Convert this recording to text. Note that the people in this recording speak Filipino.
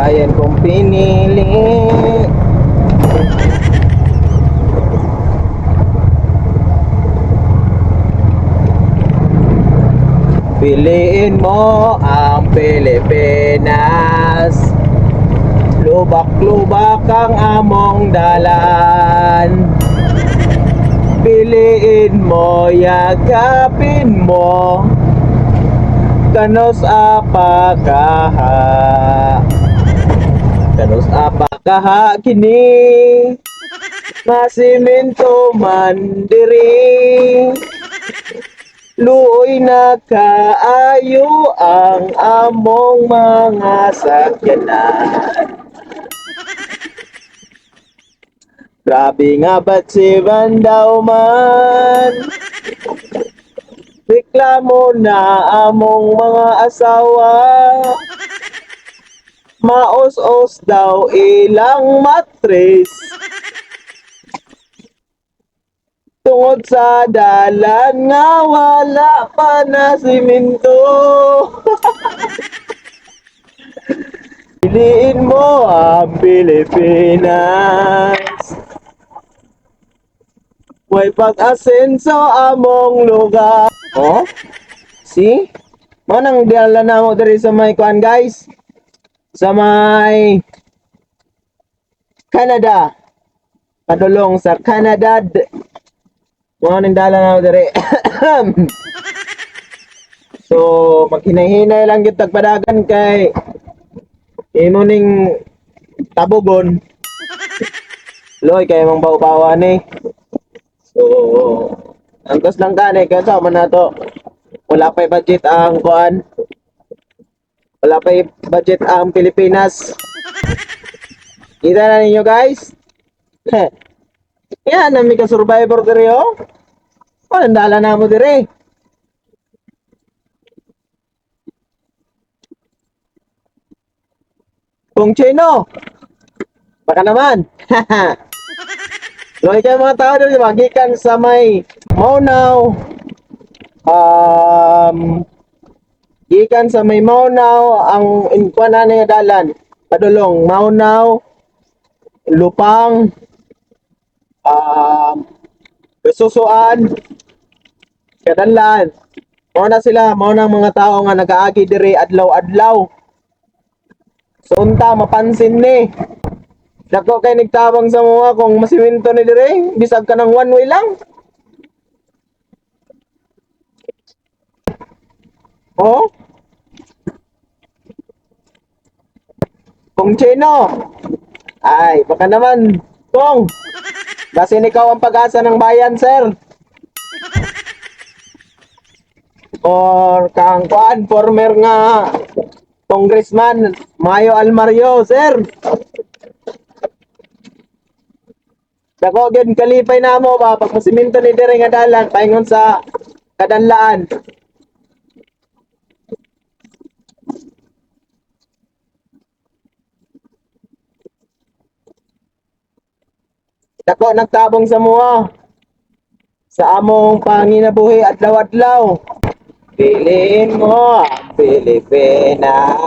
bayan kong pinili. Piliin mo ang Pilipinas. Lubak-lubak ang among dalan. Piliin mo, yakapin mo. Kanos apakaha Kanos apakaha kini Masiminto mandiri Luoy na kaayo ang among mga sakyanan. Grabe nga ba't si Bandaw man? Reklamo na among mga asawa Maos-os daw ilang matres Tungod sa dalan nga wala pa na siminto Piliin mo ang Pilipinas May pag-asenso among lugar Oh? See? Mo nang dala na mo diri sa may kuan guys. Sa may Canada. Padulong sa Canada. Mo nang dala na diri. so, maghinay-hinay lang gyud tagpadagan kay imo ning tabugon. Loy kay mong baw-bawa ni. So, Angkos lang gani kaya sa man nato. Wala pa budget ang kuan. Wala pa budget ang Pilipinas. Kita na ninyo guys. Yan nami ka survivor diri oh. Ano dala na mo diri? Kung Chino. Baka naman. So, ikaw mga tao dito, magikan sa may Maunaw. Um, gikan sa may Maunaw, ang inkwana na nga dalan. Padulong, Maunaw, Lupang, um, Besusuan, Kadanlan. Mao na sila, mao na mga tao nga nagaagi diri adlaw-adlaw. So, unta, mapansin ni. Dako kay nagtabang sa mga kung masiminto ni dire, bisag ka ng one way lang. Oh? Kung Chino. Ay, baka naman, Kung. Kasi ikaw ang pag-asa ng bayan, sir. Or kang kuan, former nga congressman, Mayo Almario, sir. Dako gyud kalipay na mo ba pag masiminto ni dire nga dalan paingon sa kadanlaan. Dako nagtabong sa mua sa among panginabuhi adlaw-adlaw. Piliin mo ang Pilipinas.